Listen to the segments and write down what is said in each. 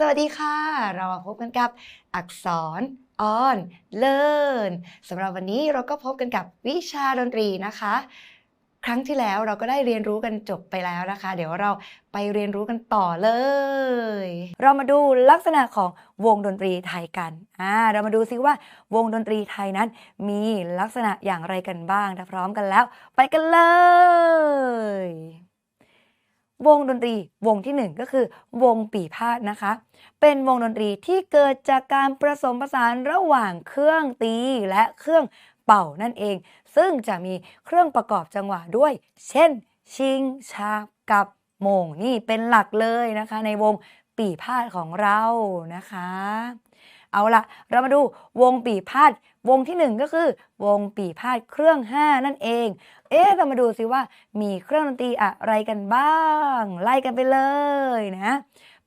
สวัสดีค่ะ เรามาพบกันกับอักษร on learn สำหรับวันนี้เราก็พบกันกับวิชาดนตรีนะคะ ครั้งที่แล้วเราก็ได้เรียนรู้กันจบไปแล้วนะคะ เดี๋ยวเราไปเรียนรู้กันต่อเลย เรามาดูลักษณะของวงดนตรีไทยกันอ่าเรามาดูซิว่าวงดนตรีไทยนั้น มีลักษณะอย่างไรกันบ้างถ้าพร้อมกันแล้ว ไปกันเลย วงดนตรีวงที่หนึ่งก็คือ วงปีพาดนะคะ เป็นวงดนตรีที่เกิดจากการผสมผสานระหว่างเครื่องตีและเครื่องเป่านั่นเอง ซึ่งจะมีเครื่องประกอบจังหวะด้วย เช่น ชิงชากับโมงนี่เป็นหลักเลยนะคะ ในวงปีพาดของเรานะคะ เอาละเรามาดูวงปีพาดวงที่หนึ่งก็คือ วงปีพาดเครื่องห้านั่นเอง เอ๊ะเรามาดูสิว่ามีเครื่องดนตรีอะไรกันบ้าง ไล่กันไปเลยนะ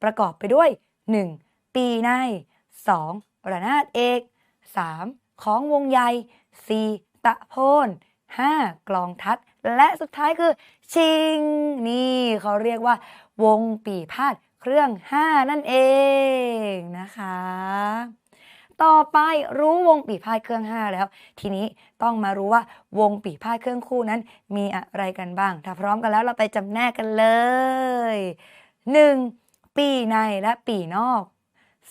ประกอบไปด้วย 1. ปีใน 2. ระนาดเอก 3. ของวงใหญ่ 4. ตะโพน 5. กลองทัด และสุดท้ายคือ ชิง นี่เขาเรียกว่า วงปีพาด เครื่อง 5 นั่นเองนะคะ ต่อไปรู้วงปีพาดเครื่อง 5 แล้ว ทีนี้ต้องมารู้ว่าวงปีพาดเครื่องคู่นั้น มีอะไรกันบ้าง ถ้าพร้อมกันแล้วเราไปจำแนกกันเลย 1. ปีในและปีนอก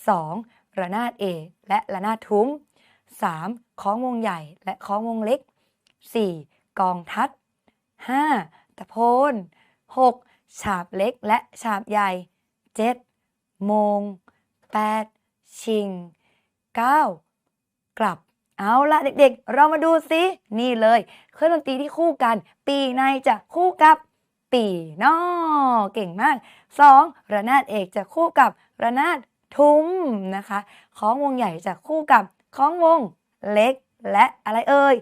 2. ระนาดเอกและระนาดทุ้ม 3. ของวงใหญ่และของวงเล็ก 4. กองทัด 5. ตะโพน 6. ฉาบเล็กและฉาบใหญ่ 7. โมง 8. ชิง 9. กลับเอาละเด็กๆ เรามาดูซินี่เลย เครื่องดนตรีที่คู่กัน ปีในจะคู่กับปีนอกเก่งมาก 2. ระนาดเอกจะคู่กับระนาดทุ้มนะคะ ของวงใหญ่จะคู่กับของวงเล็ก และอะไรเอ่ย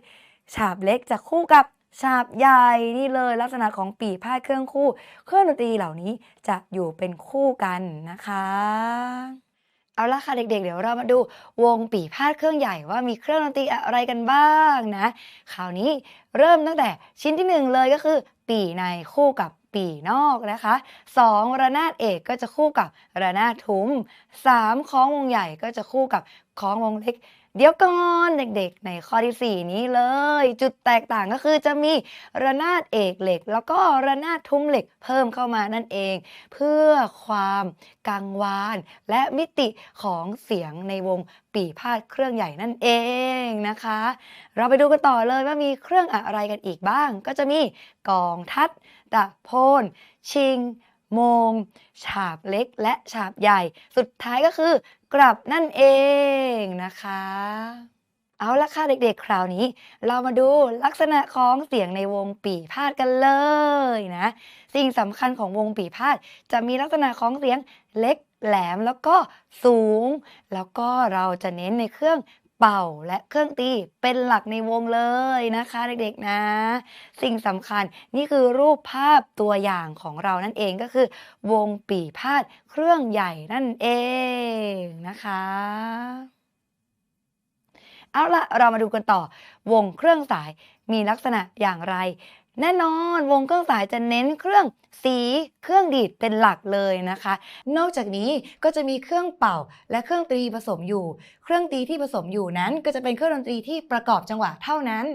ฉาบเล็กจะคู่กับ ฉาบใหญ่นี่เลยลักษณะของปีพาดเครื่องคู่ เครื่องดนตรีเหล่านี้จะอยู่เป็นคู่กันนะคะ เอาละค่ะเด็กๆ เดี๋ยวเรามาดูวงปีพาดเครื่องใหญ่ว่ามีเครื่องดนตรีอะไรกันบ้างนะคราวนี้เริ่มตั้งแต่ชิ้นที่หนึ่งเลยก็คือ ปีในคู่กับปีนอกนะคะสองระนาดเอกก็จะคู่กับระนาดทุ้มสามคล้องวงใหญ่ก็จะคู่กับคล้องวงเล็ก เดี๋ยวก่อนเด็กๆ ในข้อที่ 4 นี้เลย จุดแตกต่างก็คือจะมีระนาดเอกเหล็ก แล้วก็ระนาดทุ้มเหล็กเพิ่มเข้ามานั่นเอง เพื่อความกังวานและมิติของเสียงในวงปีพาดเครื่องใหญ่นั่นเองนะคะ เราไปดูกันต่อเลยว่ามีเครื่องอะไรกันอีกบ้าง ก็จะมีกองทัดตะโพนชิง โมง ฉาบเล็กและฉาบใหญ่ สุดท้ายก็คือกลับนั่นเองนะคะ เอาละค่ะเด็กๆ คราวนี้ เรามาดูลักษณะของเสียงในวงปีพาดกันเลยนะ สิ่งสำคัญของวงปีพาดจะมีลักษณะของเสียงเล็กแหลมแล้วก็สูง แล้วก็เราจะเน้นในเครื่อง เป่าและเครื่องตีเป็นหลักในวงเลยนะคะเด็กๆนะ สิ่งสำคัญนี่คือรูปภาพตัวอย่างของเรานั่นเองก็คือ วงปีพาดเครื่องใหญ่นั่นเองนะคะ เอาละเรามาดูกันต่อ วงเครื่องสายมีลักษณะอย่างไร แน่นอนวงเครื่องสายจะเน้นเครื่องสีเครื่องดีดเป็นหลักเลยนะคะ นอกจากนี้ก็จะมีเครื่องเป่าและเครื่องตรีผสมอยู่ เครื่องตีที่ผสมอยู่นั้น ก็จะเป็นเครื่องดนตรีที่ประกอบจังหวะเท่านั้น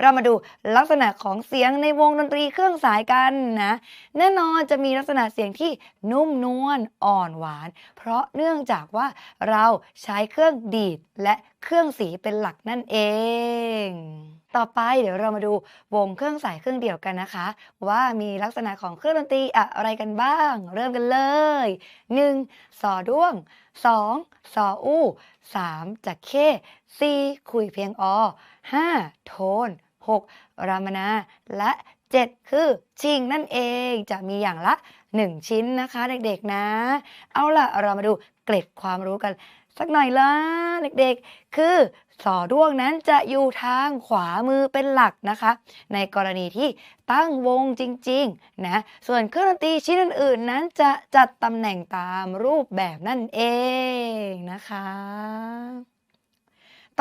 เรามาดูลักษณะของเสียงในวงดนตรีเครื่องสายกันนะ แน่นอนจะมีลักษณะเสียงที่นุ่มนวลอ่อนหวาน เพราะเนื่องจากว่าเราใช้เครื่องดีดและเครื่องสีเป็นหลักนั่นเอง ต่อไปเดี๋ยวเรามาดูวงเครื่องสายเครื่องเดียวกันนะคะ ว่ามีลักษณะของเครื่องดนตรีอะไรกันบ้าง เริ่มกันเลย 1. สอด้วง 2. สออู้ 3. จักเข้ 4. คุยเพียงอ 5. โทน 6. รามนา และ 7 คือชิงนั่นเองจะมีอย่างละ 1 ชิ้นนะคะเด็กๆนะ เอาล่ะเรามาดูเกร็ดความรู้กัน สักหน่อยละเด็กๆ คือสอด้วงนั้นจะอยู่ทางขวามือเป็นหลักนะคะ ในกรณีที่ตั้งวงจริงๆนะส่วนเครื่องดนตรีชิ้นอื่นๆ นั้นจะจัดตำแหน่งตามรูปแบบนั่นเองนะคะ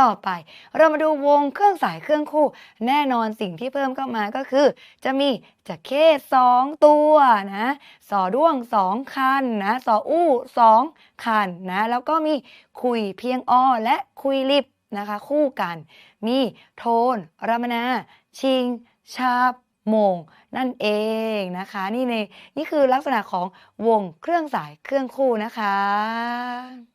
ต่อไป เรามาดูวงเครื่องสายเครื่องคู่ แน่นอนสิ่งที่เพิ่มเข้ามาก็คือ จะมีจะเข้สองตัวนะสอด้วงสองคันนะสออู้สองคันนะแล้วก็มีคุยเพียงอและคุยลิบนะคะคู่กัน มีโทนรมนา ชิง ชาบมงนั่นเองนะคะ นี่ในนี่คือลักษณะของวงเครื่องสายเครื่องคู่นะคะ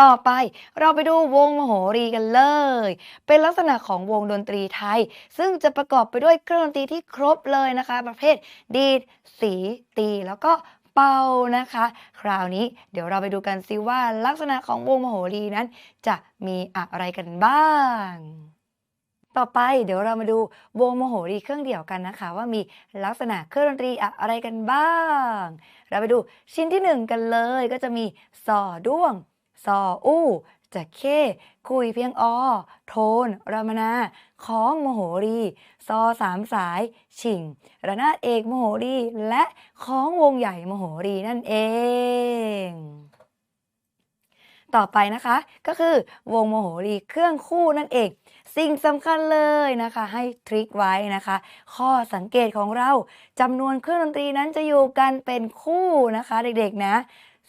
ต่อไปเราไปดูวงมโหรีกันเลย เป็นลักษณะของวงดนตรีไทย ซึ่งจะประกอบไปด้วยเครื่องดนตรีที่ครบเลยนะคะ ประเภท ดีด สี ตี แล้วก็เป่านะคะ คราวนี้เดี๋ยวเราไปดูกันซิว่าลักษณะของวงมโหรีนั้น จะมีอะไรกันบ้างต่อไปเดี๋ยวเรามาดูวงโมโหรีเครื่องเดี่ยวกันนะคะ ว่ามีลักษณะเครื่องดนตรีอะไรกันบ้าง เราไปดูชิ้นที่หนึ่งกันเลยก็จะมีซอด้วง ซออู้จะเข้คุยเพียงอโทนรามนาของโมโหรี ซอสามสายฉิงระนาดเอกโมโหรี และของวงใหญ่โมโหรีนั่นเอง ต่อไปนะคะ ก็คือวงโมโหรีเครื่องคู่นั่นเอง สิ่งสำคัญเลยนะคะ ให้ทริคไว้นะคะ ข้อสังเกตของเราจำนวนเครื่องดนตรีนั้นจะอยู่กันเป็นคู่นะคะ เด็กๆนะ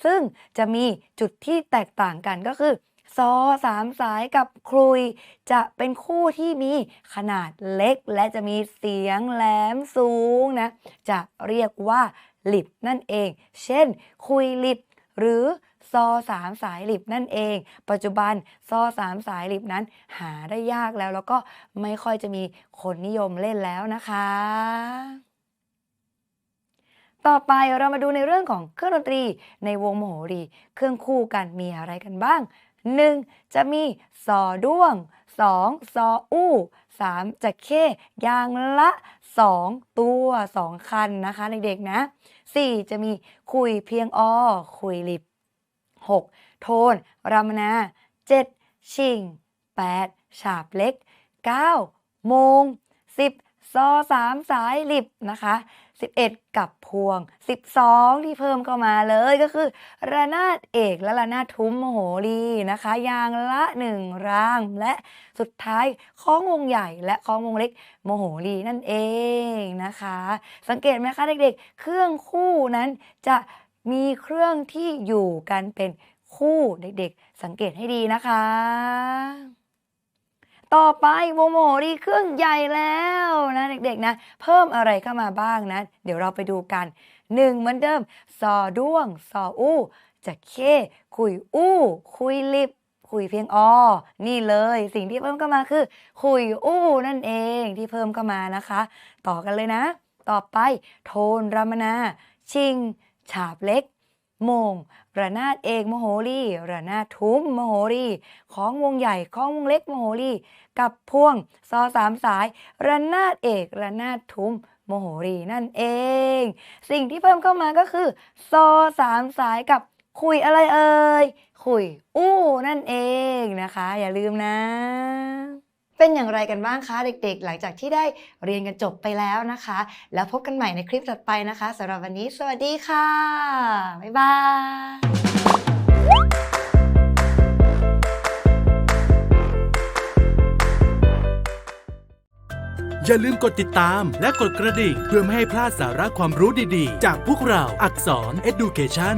ซึ่งจะมีจุดที่แตกต่างกันก็คือซอสามสายกับครุย จะเป็นคู่ที่มีขนาดเล็ก และจะมีเสียงแหลมสูงนะจะเรียกว่าลิบนั่นเอง เช่น คุยลิบหรือซอสามสายลิบนั่นเอง ปัจจุบันซอสามสายลิบนั้นหาได้ยากแล้ว แล้วก็ไม่ค่อยจะมีคนนิยมเล่นแล้วนะคะ ต่อไปเรามาดูในเรื่องของเครื่องดนตรีในวงโมโหรี เครื่องคู่กันมีอะไรกันบ้าง 1. จะมีซอด้วง 2. ซออู้ 3. จะเข้ยางละ 2 ตัว 2 คันนะคะเด็กๆนะ 4. จะมีคุยเพียงอคุยลิบ 6. โทนรามนา 7. ชิง 8. ฉาบเล็ก 9. โมง 10 ซอสามสายลิบนะคะ 11 กับพวง 12 ที่เพิ่มเข้ามาเลยก็คือ ระนาดเอกและระนาดทุ้มโมโหรีนะคะอย่างละหนึ่งร่าง และสุดท้ายคล้องวงใหญ่และคล้องวงเล็กโมโหรีนั่นเองนะคะ สังเกตไหมคะเด็กๆ เครื่องคู่นั้นจะมีเครื่องที่อยู่กันเป็นคู่เด็กๆ สังเกตให้ดีนะคะ ต่อไปโมโมรีเครื่องใหญ่แล้วนะเด็กๆนะ เพิ่มอะไรเข้ามาบ้างนะ เดี๋ยวเราไปดูกันหนึ่งเหมือนเดิมซอด้วงซออู้จะเข้คุยอู้ คุยลิบคุยเพียงอนี่เลยสิ่งที่เพิ่มเข้ามาคือ คุยอู้นั่นเองที่เพิ่มเข้ามานะคะ ต่อกันเลยนะ ต่อไป โทนรามนา ชิง ฉาบเล็ก โมง ระนาดเอกมโหรีระนาดทุ้มมโหรีของวงใหญ่ของวงเล็กมโหรีกับพ่วงซอสามสาย ระนาดเอกระนาดทุ้มโมโหรีนั่นเอง สิ่งที่เพิ่มเข้ามาก็คือซอสามสายกับคุยอะไรเอ่ยคุยอู้นั่นเองนะคะ อย่าลืมนะ เป็นอย่างไรกันบ้างคะเด็กๆ หลังจากที่ได้เรียนกันจบไปแล้วนะคะ แล้วพบกันใหม่ในคลิปถัดไปนะคะสำหรับวันนี้ สวัสดีค่ะ บ๊ายบายอย่าลืมกดติดตามและกดกระดิ่งเพื่อไม่ให้พลาดสาระความรู้ดีๆ จากพวกเราอักษร Education